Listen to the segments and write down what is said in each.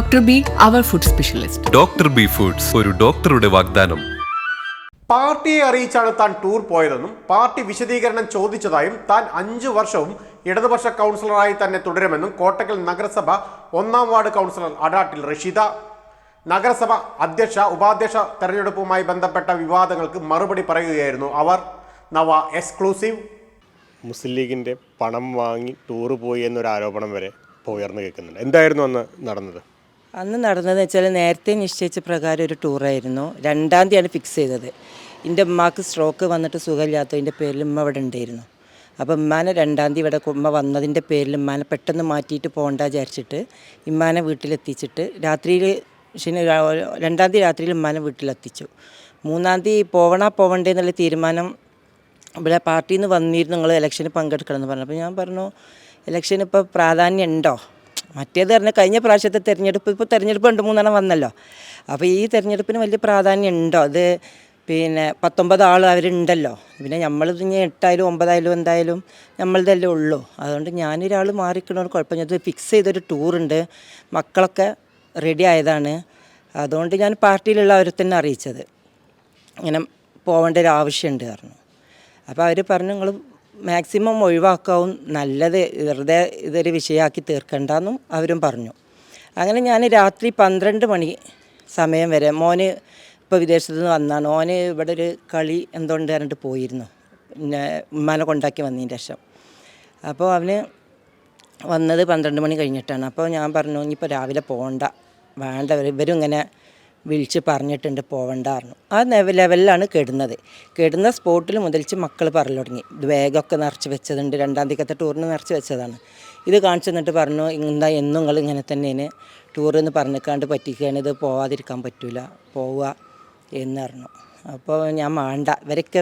Dr. B food specialist doctor B foods ഒരു ഡോക്ടറുടെ വാഗ്ദാനം. പാർട്ടിയെ അറിയിച്ചാണ് താൻ ടൂർ പോയതെന്നും പാർട്ടി വിശദീകരണം ചോദിച്ചതായും താൻ അഞ്ചു വർഷവും ഇടതുപക്ഷ കൗൺസിലറായി തന്നെ തുടരുമെന്നും കോട്ടക്കൽ നഗരസഭ ഒന്നാം വാർഡ് കൗൺസിലർ അഡാട്ടിൽ റഷീദ. നഗരസഭ അധ്യക്ഷ ഉപാധ്യക്ഷ തെരഞ്ഞെടുപ്പുമായി ബന്ധപ്പെട്ട വിവാദങ്ങൾക്ക് മറുപടി പറയുകയായിരുന്നു അവർ. നവ എക്സ്ക്ലൂസീവ് മുസ്ലിം ലീഗിന്റെ പണം വാങ്ങി ടൂർ പോയി എന്നൊരു ആരോപണം വരെ ഇപ്പോൾ ഉയർന്നു കേൾക്കുന്നുണ്ട്. എന്തായിരുന്നു അന്ന് നടന്നത്? അന്ന് നടന്നതെന്ന് വെച്ചാൽ നേരത്തെ നിശ്ചയിച്ച പ്രകാരം ഒരു ടൂറായിരുന്നു രണ്ടാം തീയതിയാണ് ഫിക്സ് ചെയ്തത്. എന്റെ ഉമ്മാക്ക് സ്ട്രോക്ക് വന്നിട്ട് സുഖമില്ലാത്തതിന്റെ പേരിൽ ഉമ്മ ഇവിടെ ഉണ്ടായിരുന്നു. അപ്പോൾ ഉമ്മാനെ രണ്ടാം തീയതി ഇവിടെ ഉമ്മ വന്നതിന്റെ പേരിൽ ഉമ്മാനെ പെട്ടെന്ന് മാറ്റിയിട്ട് പോകണ്ട വിചാരിച്ചിട്ട് ഇമ്മാനെ വീട്ടിലെത്തിച്ചിട്ട് രാത്രിയിൽ ശനി രണ്ടാം തീയതി രാത്രിയിൽ ഉമ്മാനെ വീട്ടിലെത്തിച്ചു. മൂന്നാം തീയതി പോവണ പോവണ്ടേ എന്നുള്ള തീരുമാനം ഇവിടെ പാർട്ടിയിൽ നിന്ന് വന്നിരുന്നു നിങ്ങൾ ഇലക്ഷന് പങ്കെടുക്കണം എന്ന് പറഞ്ഞു അപ്പോൾ ഞാൻ പറഞ്ഞു ഇലക്ഷന് ഇപ്പോൾ പ്രാധാന്യം ഉണ്ടോ? മറ്റേത് പറഞ്ഞാൽ കഴിഞ്ഞ പ്രാവശ്യത്തെ തെരഞ്ഞെടുപ്പ് ഇപ്പോൾ തെരഞ്ഞെടുപ്പ് രണ്ട് മൂന്നെണ്ണം വന്നല്ലോ. അപ്പോൾ ഈ തെരഞ്ഞെടുപ്പിന് വലിയ പ്രാധാന്യം ഉണ്ടോ? അത് പിന്നെ പത്തൊമ്പത് ആൾ അവരുണ്ടല്ലോ. പിന്നെ നമ്മൾ ഇനി എട്ടായാലും ഒമ്പതായാലും എന്തായാലും നമ്മളതല്ലേ ഉള്ളൂ. അതുകൊണ്ട് ഞാനൊരാൾ മാറിക്കണോട് കുഴപ്പമില്ല ഞാൻ ഫിക്സ് ചെയ്തൊരു ടൂറുണ്ട് മക്കളൊക്കെ റെഡി ആയതാണ്. അതുകൊണ്ട് ഞാൻ പാർട്ടിയിലുള്ള അവരെ തന്നെ അറിയിച്ചത്. ഇങ്ങനെ പോകേണ്ട ഒരു ആവശ്യമുണ്ട് പറഞ്ഞു. അപ്പോൾ അവർ പറഞ്ഞു നിങ്ങൾ മാക്സിമം ഒഴിവാക്കാവും. നല്ലത് വെറുതെ ഇതൊരു വിഷയമാക്കി തീർക്കണ്ടെന്നും അവരും പറഞ്ഞു. അങ്ങനെ ഞാൻ രാത്രി പന്ത്രണ്ട് മണി സമയം വരെ മോന് ഇപ്പോൾ വിദേശത്ത് നിന്ന് വന്നാണ്. ഓന് ഇവിടെ ഒരു കളി എന്തുകൊണ്ട് പറഞ്ഞിട്ട് പോയിരുന്നു. പിന്നെ ഉമ്മാനെ കൊണ്ടാക്കി വന്നതിന് ശേഷം. അപ്പോൾ അവന് വന്നത് പന്ത്രണ്ട് മണി കഴിഞ്ഞിട്ടാണ്. അപ്പോൾ ഞാൻ പറഞ്ഞു ഇനിയിപ്പോൾ രാവിലെ പോകണ്ട. വേണ്ട. ഇവരും ഇങ്ങനെ വിളിച്ച് പറഞ്ഞിട്ടുണ്ട് പോവണ്ട പറഞ്ഞു ആ ലെവലിലാണ് കെടുന്നത്. കെടുന്ന സ്പോട്ടിൽ മുതലിച്ച് മക്കൾ പറഞ്ഞു തുടങ്ങി ഇത് ബാഗൊക്കെ നിറച്ച് വെച്ചതുണ്ട്. രണ്ടാം തീയതിക്കത്തെ ടൂറിന് നിറച്ച് വെച്ചതാണ്. ഇത് കാണിച്ചു തന്നിട്ട് പറഞ്ഞു എന്താ എന്നും നിങ്ങൾ ഇങ്ങനെ തന്നെയാണ്. ടൂർ എന്ന് പറഞ്ഞിക്കാണ്ട് പറ്റിക്കുകയാണ്. ഇത് പോവാതിരിക്കാൻ പറ്റില്ല പോവുക എന്ന് പറഞ്ഞു അപ്പോൾ ഞാൻ വേണ്ട ഇവരൊക്കെ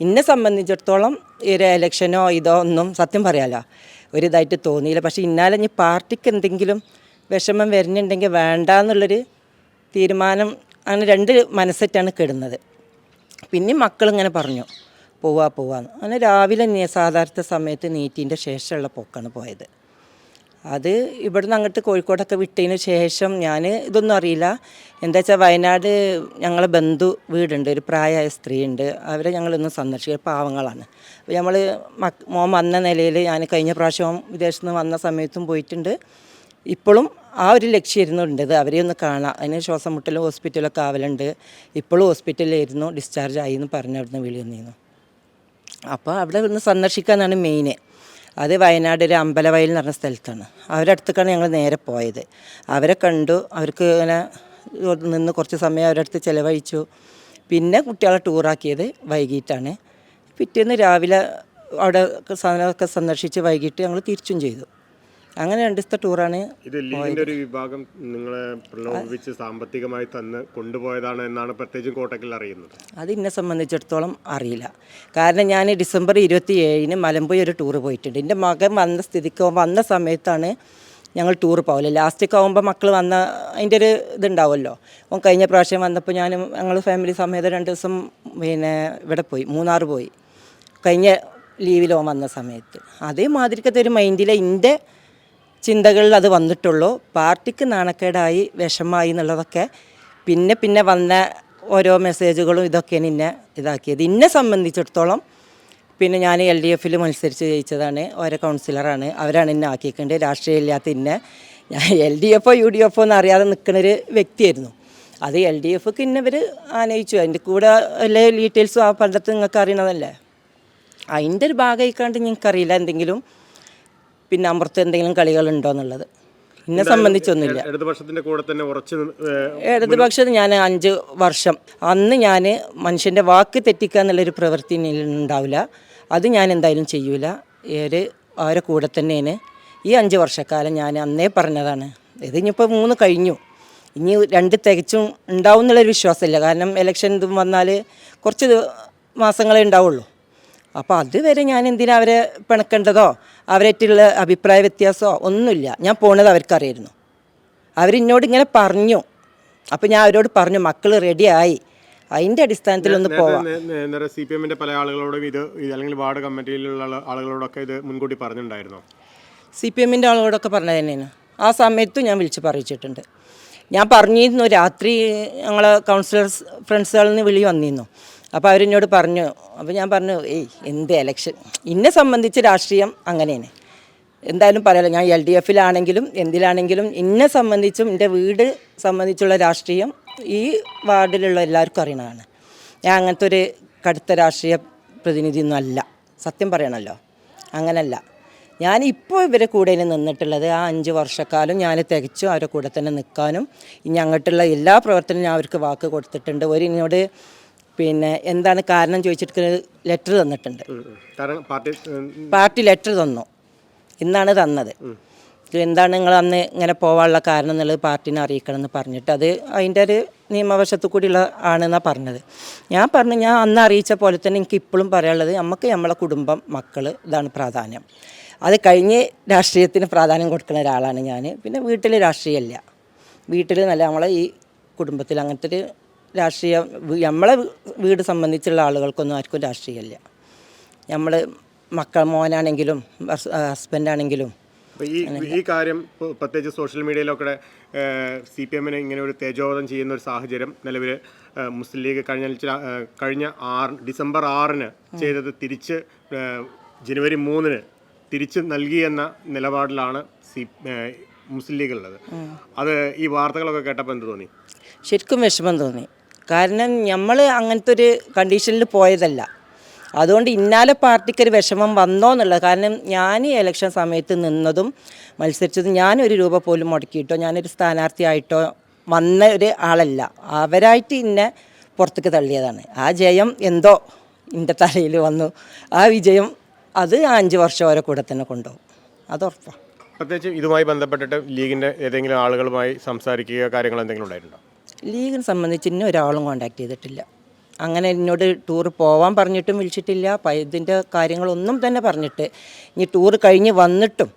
എന്നെ സംബന്ധിച്ചിടത്തോളം ഒരു ഇലക്ഷനോ ഇതോ ഒന്നും സത്യം പറയാലോ. ഒരു ഇതായിട്ട് തോന്നിയില്ല. പക്ഷേ ഇന്നാലെ ഇനി പാർട്ടിക്ക് എന്തെങ്കിലും വിഷമം വരുന്നുണ്ടെങ്കിൽ വേണ്ട എന്നുള്ളൊരു തീരുമാനം അങ്ങനെ രണ്ട് മനസ്സെറ്റാണ് കിടുന്നത്. പിന്നെ മക്കളിങ്ങനെ പറഞ്ഞു പോവാ പോവാന്ന് അങ്ങനെ രാവിലെ സാധാരണ സമയത്ത് നീറ്റിന്റെ ശേഷമുള്ള പോക്കാണ് പോയത്. അത് ഇവിടുന്ന് അങ്ങോട്ട് കോഴിക്കോടൊക്കെ വിട്ടതിന് ശേഷം ഞാൻ ഇതൊന്നും അറിയില്ല. എന്താ വെച്ചാൽ വയനാട് ഞങ്ങളെ ബന്ധു വീടുണ്ട് ഒരു പ്രായമായ സ്ത്രീ ഉണ്ട് അവരെ ഞങ്ങളൊന്ന് സന്ദർശിക്കുക പാവങ്ങളാണ്. അപ്പോൾ നമ്മൾ മോൻ വന്ന നിലയിൽ ഞാൻ കഴിഞ്ഞ പ്രാവശ്യം വിദേശത്ത് നിന്ന് വന്ന സമയത്തും പോയിട്ടുണ്ട്. ഇപ്പോഴും ആ ഒരു ലക്ഷ്യമായിരുന്നു ഉണ്ടത് അവരെ ഒന്ന് കാണാം. അതിന് ശ്വാസം മുട്ടലും ഹോസ്പിറ്റലൊക്കെ ആവലുണ്ട്. ഇപ്പോഴും ഹോസ്പിറ്റലിലായിരുന്നു ഡിസ്ചാർജ് ആയി എന്ന് പറഞ്ഞ് അവിടുന്ന് വിളി വന്നിരുന്നു. അപ്പോൾ അവിടെ ഒന്ന് സന്ദർശിക്കാനാണ് മെയിന് അത് വയനാട് ഒരു അമ്പലവയൽ എന്ന് പറഞ്ഞ സ്ഥലത്താണ്. അവരുടെ അടുത്തേക്കാണ് ഞങ്ങൾ നേരെ പോയത്. അവരെ കണ്ടു. അവർക്ക് ഇങ്ങനെ നിന്ന് കുറച്ച് സമയം അവരുടെ അടുത്ത് ചിലവഴിച്ചു. പിന്നെ കുട്ടികളെ ടൂറാക്കിയത് വൈകിട്ടാണ്. പിറ്റേന്ന് രാവിലെ അവിടെ സാധനമൊക്കെ സന്ദർശിച്ച് വൈകിട്ട് ഞങ്ങൾ തിരിച്ചും ചെയ്തു. അങ്ങനെ രണ്ട് ദിവസത്തെ ടൂറാണ് ഇത് ഒരു വിഭാഗം നിങ്ങളെ പ്രലോഭിപ്പിച്ച് സാമ്പത്തികമായി തന്ന് കൊണ്ടുപോയതാണ് എന്നാണ് പ്രത്യേകിച്ചും കോട്ടക്കൽ അറിയുന്നത്. അത് എന്നെ സംബന്ധിച്ചിടത്തോളം അറിയില്ല. കാരണം ഞാൻ ഡിസംബർ ഇരുപത്തി ഏഴിന് മലമ്പുഴ ഒരു ടൂർ പോയിട്ടുണ്ട്. എന്റെ മകൻ വന്ന സ്ഥിതിക്ക് വന്ന സമയത്താണ് ഞങ്ങൾ ടൂർ പോകൽ. ലാസ്റ്റൊക്കെ ആകുമ്പോൾ മക്കൾ വന്ന അതിന്റെ ഒരു ഇതുണ്ടാവുമല്ലോ അവൻ കഴിഞ്ഞ പ്രാവശ്യം വന്നപ്പോൾ ഞാൻ ഞങ്ങൾ ഫാമിലി സമേതം രണ്ട് ദിവസം പിന്നെ ഇവിടെ പോയി മൂന്നാർ പോയി. കഴിഞ്ഞ ലീവിലോ ഓൻ വന്ന സമയത്ത്. അതേമാതിരിക്കത്തെ ഒരു മൈൻഡിലെ എന്റെ ചിന്തകളിൽ അത് വന്നിട്ടുള്ളൂ. പാർട്ടിക്ക് നാണക്കേടായി വിഷമായി എന്നുള്ളതൊക്കെ പിന്നെ പിന്നെ വന്ന ഓരോ മെസ്സേജുകളും ഇതൊക്കെയാണ് എന്നെ ഇതാക്കിയത്. എന്നെ സംബന്ധിച്ചിടത്തോളം പിന്നെ ഞാൻ എൽ ഡി എഫിൽ മത്സരിച്ച് ജയിച്ചതാണ്. ഓരോ കൗൺസിലറാണ്. അവരാണ് എന്നെ ആക്കിയിട്ടുണ്ട് രാഷ്ട്രീയം ഇല്ലാത്ത എന്നെ ഞാൻ എൽ ഡി എഫോ യു ഡി എഫോ എന്ന് അറിയാതെ നിൽക്കുന്നൊരു വ്യക്തിയായിരുന്നു. അത് എൽ ഡി എഫൊക്കെ ഇന്നവർ ആനയിച്ചു. അതിന്റെ കൂടെ എല്ലാ ഡീറ്റെയിൽസും ആ പണ്ടത്ത് നിങ്ങൾക്ക് അറിയണതല്ലേ അതിന്റെ ഒരു ഭാഗമായിക്കാണ്ട് നിങ്ങൾക്കറിയില്ല. എന്തെങ്കിലും പിന്നെ അമൃത്ത് എന്തെങ്കിലും കളികളുണ്ടോ എന്നുള്ളത്. എന്നെ സംബന്ധിച്ചൊന്നുമില്ല. ഇടതുപക്ഷത്തിന്റെ കൂടെ തന്നെ ഉറച്ചു ഇടതുപക്ഷത്ത് ഞാൻ അഞ്ച് വർഷം. അന്ന് ഞാൻ മനുഷ്യന്റെ വാക്ക് തെറ്റിക്കുക എന്നുള്ളൊരു പ്രവൃത്തി ഉണ്ടാവില്ല. അത് ഞാൻ എന്തായാലും ചെയ്യൂല. ഒരു അവരെ കൂടെ തന്നെയാണ്. ഈ അഞ്ച് വർഷക്കാലം ഞാൻ അന്നേ പറഞ്ഞതാണ്. ഇത് ഇനിയിപ്പോൾ മൂന്ന് കഴിഞ്ഞു. ഇനി രണ്ട് തികച്ചും ഉണ്ടാവും എന്നുള്ളൊരു വിശ്വാസമില്ല. കാരണം ഇലക്ഷൻ ഇതും വന്നാൽ കുറച്ച് മാസങ്ങളേ ഉണ്ടാവുള്ളൂ. അപ്പോൾ അതുവരെ ഞാൻ എന്തിനാ അവരെ പിണക്കേണ്ടതോ? അവരായിട്ടുള്ള അഭിപ്രായ വ്യത്യാസമോ ഒന്നുമില്ല. ഞാൻ പോണത് അവർക്കറിയായിരുന്നു. അവരിന്നോട് ഇങ്ങനെ പറഞ്ഞു. അപ്പോൾ ഞാൻ അവരോട് പറഞ്ഞു മക്കൾ റെഡിയായി. അതിന്റെ അടിസ്ഥാനത്തിൽ ഒന്ന് പോവാം. സി പി എമ്മിന്റെ പല ആളുകളോടും ഇത് അല്ലെങ്കിൽ വാർഡ് കമ്മിറ്റിയിലുള്ള ആളുകളോടൊക്കെ ഇത് മുൻകൂട്ടി പറഞ്ഞിട്ടുണ്ടായിരുന്നോ സി പി എമ്മിന്റെ ആളുകളോടൊക്കെ പറഞ്ഞത് തന്നെയാണ്. ആ സമയത്തും ഞാൻ വിളിച്ച് പറയിച്ചിട്ടുണ്ട്. ഞാൻ പറഞ്ഞിരുന്നു രാത്രി ഞങ്ങളെ കൗൺസിലേഴ്സ് ഫ്രണ്ട്സുകളിൽ നിന്ന് വിളി വന്നിരുന്നു. അപ്പോൾ അവരെന്നോട് പറഞ്ഞു അപ്പോൾ ഞാൻ പറഞ്ഞു ഏയ് എന്ത് എലക്ഷൻ എന്നെ സംബന്ധിച്ച് രാഷ്ട്രീയം അങ്ങനെയാണ്. എന്തായാലും പറയാലോ ഞാൻ എൽ ഡി എഫിലാണെങ്കിലും എന്തിലാണെങ്കിലും എന്നെ സംബന്ധിച്ചും എന്റെ വീട് സംബന്ധിച്ചുള്ള രാഷ്ട്രീയം ഈ വാർഡിലുള്ള എല്ലാവർക്കും അറിയണതാണ്. ഞാൻ അങ്ങനത്തെ ഒരു കടുത്ത രാഷ്ട്രീയ പ്രതിനിധിയൊന്നും അല്ല. സത്യം പറയണമല്ലോ അങ്ങനല്ല. ഞാൻ ഇപ്പോൾ ഇവരെ കൂടെ നിന്നിട്ടുള്ളത് ആ അഞ്ച് വർഷക്കാലം ഞാൻ തികച്ചും അവരുടെ കൂടെ തന്നെ നിൽക്കാനും ഇനി അങ്ങോട്ടുള്ള എല്ലാ പ്രവർത്തനവും ഞാൻ അവർക്ക് വാക്ക് കൊടുത്തിട്ടുണ്ട്. ഒരു എന്നോട് പിന്നെ എന്താണ് കാരണം ചോദിച്ചിട്ട് ലെറ്റർ തന്നിട്ടുണ്ട്. പാർട്ടി ലെറ്റർ തന്നു. ഇന്നാണ് തന്നത്. എന്താണ് നിങ്ങൾ അന്ന് ഇങ്ങനെ പോവാനുള്ള കാരണം എന്നുള്ളത് പാർട്ടിനെ അറിയിക്കണം എന്ന് പറഞ്ഞിട്ട് അത് അതിന്റെ ഒരു നിയമവശത്തു കൂടിയുള്ള ആണെന്നാണ് പറഞ്ഞത്. ഞാൻ പറഞ്ഞു ഞാൻ അന്ന് അറിയിച്ച പോലെ തന്നെ എനിക്ക് ഇപ്പോഴും പറയാനുള്ളത് നമുക്ക് നമ്മളെ കുടുംബം മക്കൾ ഇതാണ് പ്രാധാന്യം. അത് കഴിഞ്ഞ് രാഷ്ട്രീയത്തിന് പ്രാധാന്യം കൊടുക്കുന്ന ഒരാളാണ് ഞാൻ. പിന്നെ വീട്ടിൽ രാഷ്ട്രീയമല്ല വീട്ടിൽ നല്ല നമ്മളെ ഈ കുടുംബത്തിൽ അങ്ങനത്തെ ഒരു രാഷ്ട്രീയ നമ്മളെ വീട് സംബന്ധിച്ചുള്ള ആളുകൾക്കൊന്നും ആർക്കും രാഷ്ട്രീയമില്ല. നമ്മൾ മക്കൾ മോനാണെങ്കിലും ഹസ്- ഹസ്ബൻഡാണെങ്കിലും ഈ കാര്യം പ്രത്യേകിച്ച് സോഷ്യൽ മീഡിയയിലൊക്കെ സി പി എമ്മിനെ ഇങ്ങനെ ഒരു തേജോവധം ചെയ്യുന്ന ഒരു സാഹചര്യം നിലവിൽ മുസ്ലിം ലീഗ് കഴിഞ്ഞ കഴിഞ്ഞ ആറ് ഡിസംബർ ആറിന് ചെയ്തത് തിരിച്ച് ജനുവരി മൂന്നിന് തിരിച്ച് നൽകി എന്ന നിലപാടിലാണ് സി മുസ്ലിം ലീഗ് ഉള്ളത് അത് ഈ വാർത്തകളൊക്കെ കേട്ടപ്പോൾ എന്ത് തോന്നി? ശരിക്കും വിഷമം തോന്നി. കാരണം നമ്മൾ അങ്ങനത്തെ ഒരു കണ്ടീഷനിൽ പോയതല്ല. അതുകൊണ്ട് ഇന്നാലെ പാർട്ടിക്ക് ഒരു വിഷമം വന്നോ എന്നുള്ളത് കാരണം ഞാൻ ഇലക്ഷൻ സമയത്ത് നിന്നതും മത്സരിച്ചതും ഞാനൊരു രൂപ പോലും മുടക്കിയിട്ടോ ഞാനൊരു സ്ഥാനാർത്ഥിയായിട്ടോ വന്ന ഒരു ആളല്ല. അവരായിട്ട് ഇന്നെ പുറത്തേക്ക് തള്ളിയതാണ്. ആ ജയം എന്തോ എന്റെ തലയിൽ വന്നു. ആ വിജയം അത് അഞ്ച് വർഷം ഓരോ കൂടെ തന്നെ കൊണ്ടുപോകും. അത് ഉറപ്പാണ് പ്രത്യേകിച്ച് ഇതുമായി ബന്ധപ്പെട്ടിട്ട് ലീഗിന്റെ ഏതെങ്കിലും ആളുകളുമായി സംസാരിക്കുക കാര്യങ്ങൾ എന്തെങ്കിലും ഉണ്ടായിട്ടുണ്ടോ? ലീഗിനെ സംബന്ധിച്ച് ഇന്നും ഒരാളും കോണ്ടാക്ട് ചെയ്തിട്ടില്ല. അങ്ങനെ എന്നോട് ടൂർ പോവാൻ പറഞ്ഞിട്ടും വിളിച്ചിട്ടില്ല. ഇതിന്റെ കാര്യങ്ങളൊന്നും തന്നെ പറഞ്ഞിട്ട് ഇനി ടൂർ കഴിഞ്ഞ് വന്നിട്ടും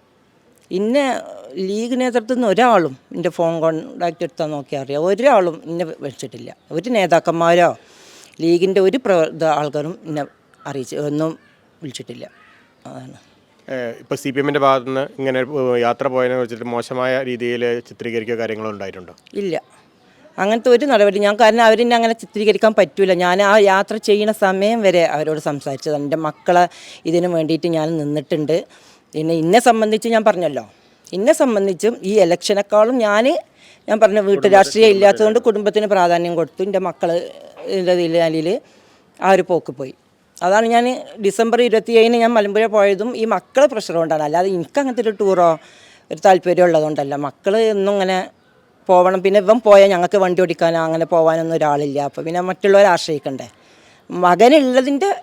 ഇന്നെ ലീഗ് നേതൃത്വത്തിൽ നിന്ന് ഒരാളും എന്റെ ഫോൺ കോണ്ടാക്ട് എടുത്താൽ നോക്കിയാൽ അറിയാം. ഒരാളും എന്നെ വിളിച്ചിട്ടില്ല. ഒരു നേതാക്കന്മാരോ ലീഗിന്റെ ഒരു പ്ര ആൾക്കാരും എന്നെ അറിയിച്ച് ഒന്നും വിളിച്ചിട്ടില്ല. അതാണ്. ഇപ്പോൾ സി പി എമ്മിന്റെ ഭാഗത്തുനിന്ന് ഇങ്ങനെ യാത്ര പോയതിനെ വെച്ചിട്ട് മോശമായ രീതിയിൽ ചിത്രീകരിക്കുക കാര്യങ്ങളോ ഉണ്ടായിട്ടുണ്ടോ? ഇല്ല. അങ്ങനത്തെ ഒരു നടപടി. ഞാൻ കാരണം അവരെന്നെ അങ്ങനെ ചിത്രീകരിക്കാൻ പറ്റൂല. ഞാൻ ആ യാത്ര ചെയ്യുന്ന സമയം വരെ അവരോട് സംസാരിച്ചതാണ്. എന്റെ മക്കളെ ഇതിനു വേണ്ടിയിട്ട് ഞാൻ നിന്നിട്ടുണ്ട്. പിന്നെ ഇന്നെ സംബന്ധിച്ച് ഞാൻ പറഞ്ഞല്ലോ. ഇന്നെ സംബന്ധിച്ചും ഈ ഇലക്ഷനേക്കാളും ഞാൻ ഞാൻ പറഞ്ഞ വീട്ടു രാഷ്ട്രീയം ഇല്ലാത്തതുകൊണ്ട് കുടുംബത്തിന് പ്രാധാന്യം കൊടുത്തു. എന്റെ മക്കൾ ഇതിൽ ആ ഒരു പോക്ക് പോയി. അതാണ് ഞാൻ ഡിസംബർ ഇരുപത്തി ഏഴിന് ഞാൻ മലമ്പുഴ പോയതും ഈ മക്കളെ പ്രഷർ കൊണ്ടാണ്. അല്ലാതെ എനിക്ക് അങ്ങനത്തെ ഒരു ടൂറോ ഒരു താല്പര്യം ഉള്ളതുകൊണ്ടല്ല. മക്കൾ ഇന്നും ഇങ്ങനെ പോവണം. പിന്നെ ഇവൻ പോയാൽ ഞങ്ങൾക്ക് വണ്ടി ഓടിക്കാനോ അങ്ങനെ പോകാനൊന്നും ഒരാളില്ല. അപ്പോൾ പിന്നെ മറ്റുള്ളവരെ ആശ്രയിക്കണ്ടേ? മകനുള്ളതിന്റെ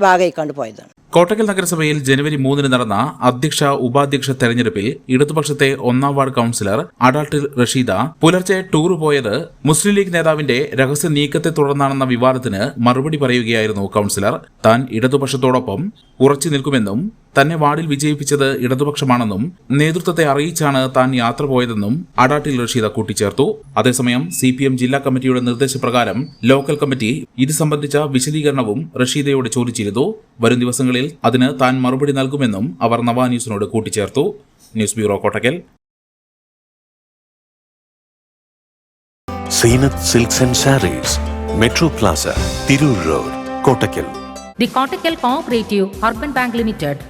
ഭാഗമായിക്കാണ്ട് പോയതാണ്. കോട്ടക്കൽ നഗരസഭയിൽ ജനുവരി മൂന്നിന് നടന്ന അധ്യക്ഷ ഉപാധ്യക്ഷ തെരഞ്ഞെടുപ്പിൽ ഇടതുപക്ഷത്തെ ഒന്നാം വാർഡ് കൌൺസിലർ അഡാൾട്ടിൽ റഷീദ പുലർച്ചെ ടൂർ പോയത് മുസ്ലിം ലീഗ് നേതാവിന്റെ രഹസ്യ നീക്കത്തെ തുടർന്നാണെന്ന വിവാദത്തിന് മറുപടി പറയുകയായിരുന്നു കൌൺസിലർ. താൻ ഇടതുപക്ഷത്തോടൊപ്പം ഉറച്ചു നിൽക്കുമെന്നും തന്നെ വാർഡിൽ വിജയിപ്പിച്ചത് ഇടതുപക്ഷമാണെന്നും നേതൃത്വത്തെ അറിയിച്ചാണ് താൻ യാത്ര പോയതെന്നും അഡാട്ടിൽ റഷീദ കൂട്ടിച്ചേർത്തു. അതേസമയം സി പി എം ജില്ലാ കമ്മിറ്റിയുടെ നിർദ്ദേശപ്രകാരം ലോക്കൽ കമ്മിറ്റി ഇത് സംബന്ധിച്ച വിശദീകരണവും റഷീദയോട് ചോദിച്ചിരുന്നു. വരും ദിവസങ്ങളിൽ അതിന് താൻ മറുപടി നൽകുമെന്നും അവർ നവാ ന്യൂസിനോട് കൂട്ടിച്ചേർത്തു. News bureau Kottakkal. Seenath silks and sarees metro plaza Tirur road Kottakkal. Cooperative urban bank Bank